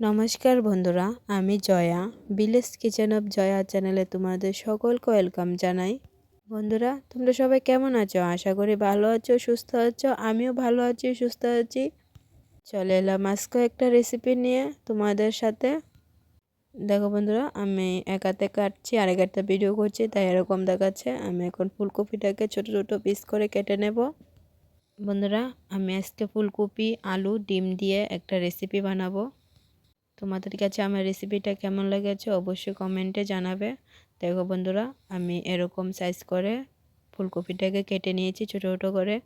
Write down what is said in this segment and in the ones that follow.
নমস্কার বন্ধুরা, আমি Joya. Village kitchen of Joya চ্যানেলে তোমাদের সকলকে ওয়েলকাম জানাই। বন্ধুরা, তোমরা সবাই কেমন আছো? আশা করি ভালো আছো, সুস্থ আছো, আমিও ভালো আছি, সুস্থ আছি। চলে এলাম আজকে একটা রেসিপি নিয়ে তোমাদের সাথে। দেখো বন্ধুরা, আমি একাতে কাটছি আর একটা ভিডিও করছি, তাই এরকম দেখাচ্ছে। আমি এখন ফুলকপিটাকে ছোট ছোট পিস করে কেটে নেব। বন্ধুরা, আমি আজকে ফুলকপি, আলু, ডিম দিয়ে একটা রেসিপি বানাবো। তোমাদের কাছে আমার রেসিপিটা কেমন লেগেছে অবশ্যই কমেন্টে জানাবে। দেখো বন্ধুরা, আমি এরকম সাইজ করে ফুলকপিটাকে কেটে নিয়েছি ছোটো ছোটো করে।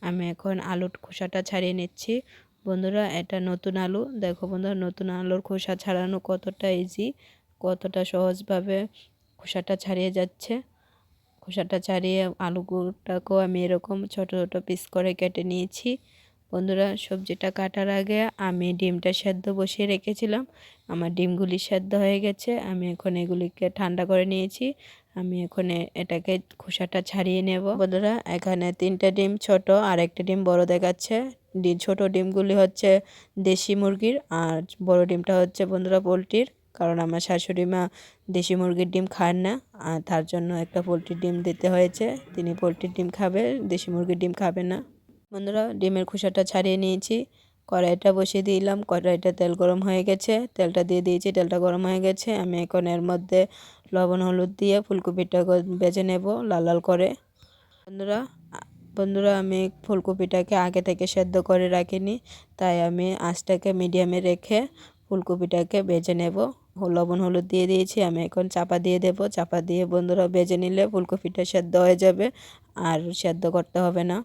আমি এখন আলুর খোসাটা ছাড়িয়ে নিচ্ছি। বন্ধুরা, এটা নতুন আলু। দেখো বন্ধুরা, নতুন আলুর খোসা ছাড়ানো কতটা ইজি কতটা সহজভাবে খোসাটা ছাড়িয়ে যাচ্ছে। খোসাটা ছাড়িয়ে আলুগুলোটাকেও আমি এরকম ছোট ছোটো পিস করে কেটে নিয়েছি। বন্ধুরা, সবজিটা কাটার আগে আমি ডিমটা সেদ্ধ বসিয়ে রেখেছিলাম। আমার ডিমগুলি সেদ্ধ হয়ে গেছে, আমি এখন এগুলিকে ঠান্ডা করে নিয়েছি। আমি এখন এটাকে খোসাটা ছাড়িয়ে নেব। বন্ধুরা, এখানে তিনটা ডিম ছোট, আর একটা ডিম বড় দেখাচ্ছে। ছোট ডিমগুলি হচ্ছে দেশি মুরগির, আর বড় ডিমটা হচ্ছে বন্ধুরা পোলট্রির, কারণ আমার শাশুড়ি মা দেশি মুরগির ডিম খান না, আর তার জন্য একটা পোলট্রির ডিম দিতে হয়েছে। তিনি পোলট্রির ডিম খাবে, দেশি মুরগির ডিম খাবে না। বন্ধুরা, ডিমের খোসাটা ছাড়িয়ে নিয়েছি। কড়াইটা বসিয়ে দিলাম। কড়াইটা তেল গরম হয়ে গেছে। তেলটা দিয়ে দিয়েছি। তেলটা গরম হয়ে গেছে। আমি এখন এর মধ্যে লবণ, হলুদ দিয়ে ফুলকপিটা বেজে নেব লাল লাল করে। বন্ধুরা বন্ধুরা, আমি ফুলকপিটাকে আগে থেকে সেদ্ধ করে রাখিনি। তাই আমি আঁচটাকে মিডিয়ামে রেখে ফুলকপিটাকে বেজে নেব। লবণ, হলুদ দিয়ে দিয়েছি। আমি এখন চাপা দিয়ে দেব। চাপা দিয়ে বন্ধুরা বেজে নিলে ফুলকপিটা সেদ্ধ হয়ে যাবে। আর সেদ্ধ করতে হবে না।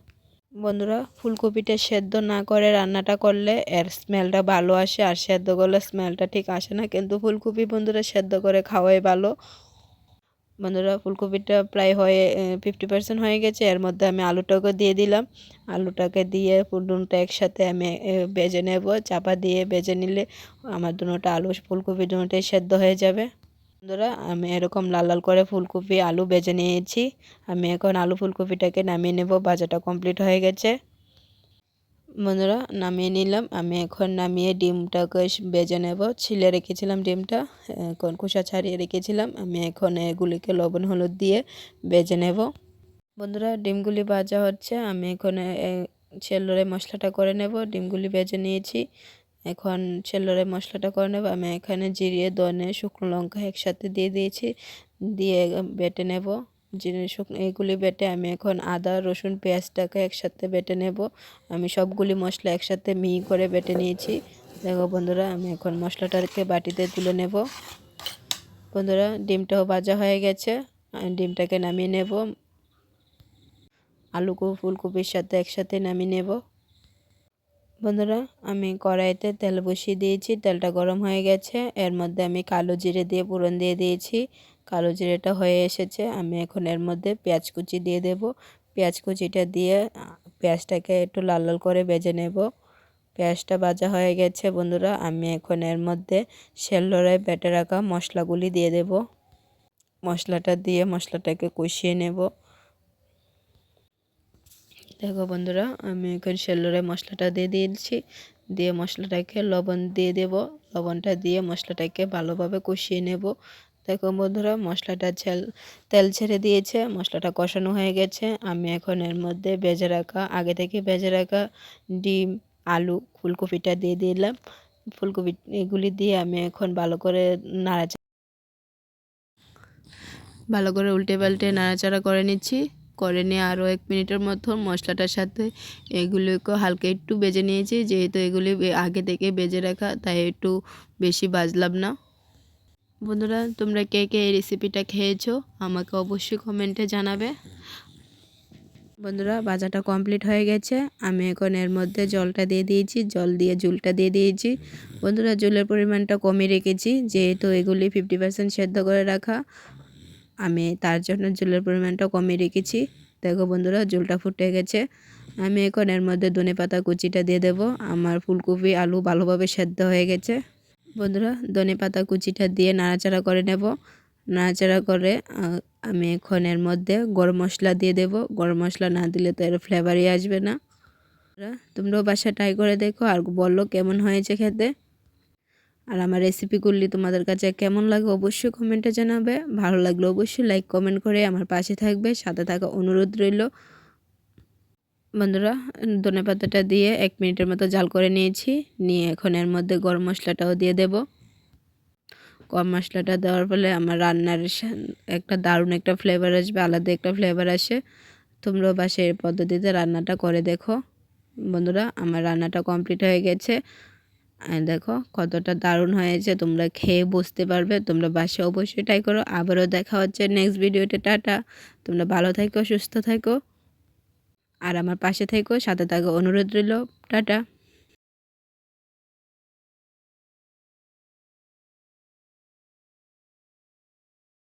বন্ধুরা, ফুলকপিটা সেদ্ধ না করে রান্নাটা করলে এর স্মেলটা ভালো আসে আর সেদ্ধ করলে স্মেলটা ঠিক আসে না। কিন্তু ফুলকপি বন্ধুরা, সেদ্ধ করে খাওয়াই ভালো। বন্ধুরা, ফুলকপিটা প্রায় হয়ে ফিফটি পার্সেন্ট হয়ে গেছে। এর মধ্যে আমি আলুটাকে দিয়ে দিলাম। আলুটাকে দিয়ে ফুলডুনটা একসাথে আমি বেজে নেব। চাপা দিয়ে বেজে নিলে আমার দুটোটা আলু ফুলকপি দুটোটাই সেদ্ধ হয়ে যাবে। বন্ধুরা, আমি এরকম লাল লাল করে ফুলকপি, আলু বেজে নিয়েছি। আমি এখন আলু ফুলকপিটাকে নামিয়ে নেব বাজাটা কমপ্লিট হয়ে গেছে। বন্ধুরা, নামিয়ে নিলাম। আমি এখন নামিয়ে ডিমটাকে বেজে নেব। ছিলে রেখেছিলাম ডিমটা, এখন খোসা ছাড়িয়ে রেখেছিলাম। আমি এখন এগুলিকে লবণ, হলুদ দিয়ে বেজে নেব। বন্ধুরা, ডিমগুলি ভাজা হচ্ছে। আমি এখন ছেল্লোরে মশলাটা করে নেব। ডিমগুলি বেজে নিয়েছি। এখন ছেল্লোরে মশলাটা করে নেব। আমি এখানে জিরিয়ে দনে শুকনো লঙ্কা একসাথে দিয়ে দিয়েছি। দিয়ে বেটে নেব। জিরে, শুকনো এগুলি বেটে আমি এখন আদা, রসুন, পেঁয়াজটাকে একসাথে বেটে নেব। আমি সবগুলি মশলা একসাথে মিহি করে বেটে নিয়েছি। দেখো বন্ধুরা, আমি এখন মশলাটাকে বাটিতে তুলে নেব। বন্ধুরা, ডিমটাও ভাজা হয়ে গেছে। ডিমটাকে নামিয়ে নেব। আলু ফুলকপির সাথে একসাথে নামিয়ে নেব। বন্ধুরা, আমি কড়াইতে তেল বসিয়ে দিয়েছি। তেলটা গরম হয়ে গেছে। এর মধ্যে আমি কালো জিরে দিয়ে পুরন দিয়ে দিয়েছি। কালো জিরেটা হয়ে এসেছে। আমি এখন এর মধ্যে পেঁয়াজ কুচি দিয়ে দেব। পেঁয়াজ কুচিটা দিয়ে পেঁয়াজটাকে একটু লাল লাল করে বেজে নেব। পেঁয়াজটা ভাজা হয়ে গেছে বন্ধুরা। আমি এখন এর মধ্যে শেল্লোরায় বেটে রাখা মশলাগুলি দিয়ে দেব। মশলাটা দিয়ে মশলাটাকে কষিয়ে নেব। দেখো বন্ধুরা, আমি এখন শেল্লোরে মশলাটা দিয়ে দিয়েছি। দিয়ে মশলাটাকে লবণ দিয়ে দেব। লবণটা দিয়ে মশলাটাকে ভালোভাবে কষিয়ে নেব। দেখো বন্ধুরা, মশলাটা ছেল তেল ছেড়ে দিয়েছে, মশলাটা কষানো হয়ে গেছে। আমি এখন এর মধ্যে বেজে রাখা, আগে থেকে বেজে রাখা ডিম, আলু, ফুলকপিটা দিয়ে দিলাম। ফুলকপি এগুলি দিয়ে আমি এখন ভালো করে নাড়াচা ভালো করে উল্টে পাল্টে নাড়াচাড়া করে নিচ্ছি। করে নিয়ে আরও এক মিনিটের মতো মশলাটার সাথে এগুলোকে হালকা একটু বেজে নিয়েছি। যেহেতু এগুলি আগে থেকে বেজে রাখা, তাই একটু বেশি বাজলাম না। বন্ধুরা, তোমরা কে কে এই রেসিপিটা খেয়েছো আমাকে অবশ্যই কমেন্টে জানাবে। বন্ধুরা বাজাটা কমপ্লিট হয়ে গেছে। আমি এখন এর মধ্যে জলটা দিয়ে দিয়েছি। জল দিয়ে জুলটা দিয়ে দিয়েছি। বন্ধুরা জলের পরিমাণটা কমিয়ে রেখেছি। যেহেতু এগুলি ফিফটি পার্সেন্ট সেদ্ধ করে রাখা আমি তার জন্য জলের পরিমাণটা কমিয়ে রেখেছি। দেখো বন্ধুরা, জলটা ফুটে গেছে। আমি এখন এর মধ্যে ধনে পাতা কুচিটা দিয়ে দেব। আমার ফুলকপি, আলু ভালোভাবে সেদ্ধ হয়ে গেছে। বন্ধুরা, ধনে পাতা কুচিটা দিয়ে নাড়াচাড়া করে নেব। নাড়াচাড়া করে আমি এখন এর মধ্যে গরম মশলা দিয়ে দেব। গরম মশলা না দিলে তো এর ফ্লেভারই আসবে না। তোমরাও বাসা ট্রাই করে দেখো আর বলল কেমন হয়েছে খেতে। আর আমার রেসিপিগুলি তোমাদের কাছে কেমন লাগে অবশ্যই কমেন্টে জানাবে। ভালো লাগলে অবশ্যই লাইক কমেন্ট করে আমার পাশে থাকবে। সাথে থাকা অনুরোধ রইল। বন্ধুরা, ধনে পাতাটা দিয়ে এক মিনিটের মতো জাল করে নিয়েছি। নিয়ে এখন এর মধ্যে গরম মশলাটাও দিয়ে দেব। গরম মশলাটা দেওয়ার ফলে আমার রান্নার একটা দারুণ একটা ফ্লেভার আসবে, আলাদা একটা ফ্লেভার আসে। তোমরাও বাসে এই পদ্ধতিতে রান্নাটা করে দেখো। বন্ধুরা, আমার রান্নাটা কমপ্লিট হয়ে গেছে। দেখো কতটা দারুণ হয়েছে, তোমরা খেয়ে বসতে পারবে। তোমরা বাসে অবশ্যই ট্রাই করো। আবারও দেখা হচ্ছে নেক্সট ভিডিওতে টাটা। তোমরা ভালো থেকো, সুস্থ থেকো। আর আমার পাশে থেকো, সাথে থাকো, অনুরোধ রইল। টাটা।